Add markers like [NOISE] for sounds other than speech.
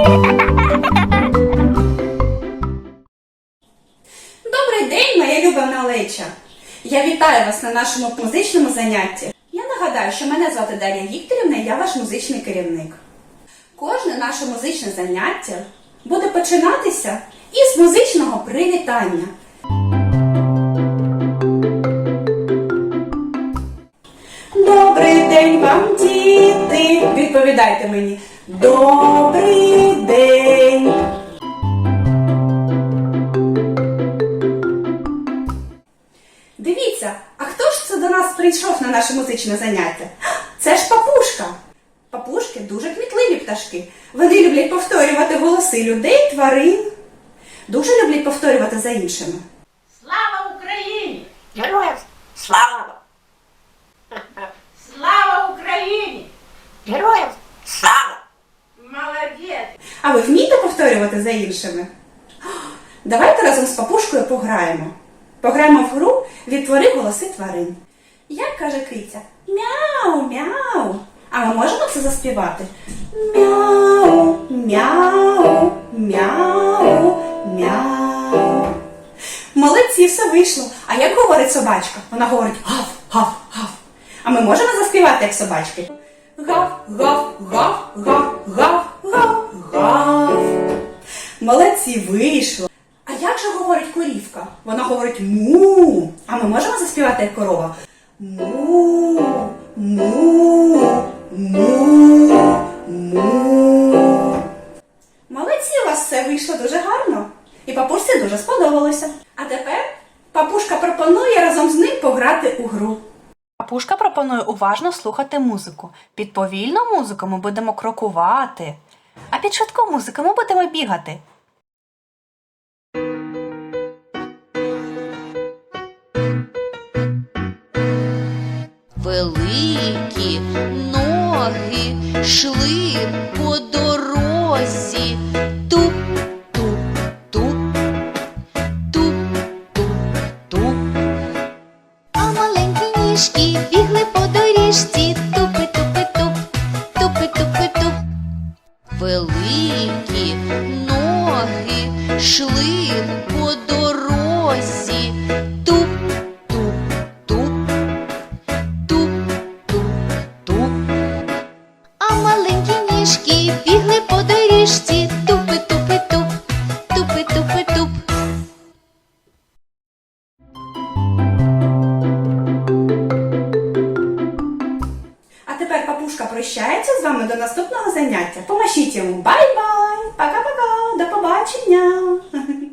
Добрий день, моя любовна Олеча! Я вітаю вас на нашому музичному занятті. Я нагадаю, що мене звати Дар'я Вікторівна і я ваш музичний керівник. Кожне наше музичне заняття буде починатися із музичного привітання. Добрий день вам, діти! Відповідайте мені. Добрий! Дивіться, а хто ж це до нас прийшов на наше музичне заняття? Це ж папушка. Папушки дуже кмітливі пташки. Вони люблять повторювати голоси людей, тварин. Дуже люблять повторювати за іншими. Слава Україні! Героям слава! Слава Україні! Героям слава! Молодець! А ви вмієте повторювати за іншими? Давайте разом з папушкою пограємо. Пограємо в гру Відтвори голоси тварин. Як каже киця? Мяу, мяу. А ми можемо це заспівати? Мяу, мяу, мяу, мяу. Молодці, все вийшло. А як говорить собачка? Вона говорить гав, гав, гав. А ми можемо заспівати як собачки? Гав, гав, гав, гав, гав, гав, гав. Молодці, вийшло. А як же говорить корівка? Вона говорить му. А ми можемо заспівати як корова? Му, му, му, му. Молодці, у вас все вийшло дуже гарно. І папусі дуже сподобалося. А тепер папушка пропонує разом з ним пограти у гру. Папушка пропонує уважно слухати музику. Під повільну музику ми будемо крокувати, а під швидку музику ми будемо бігати. Великі ноги йшли по дорозі. Бігли по доріжці. Тупи, тупи, туп, тупи, тупи, туп. Великі ноги йшли по дорозі. Папушка прощається з вами до наступного заняття. Помашіть йому бай-бай! Пока-пока! До побачення! [LAUGHS]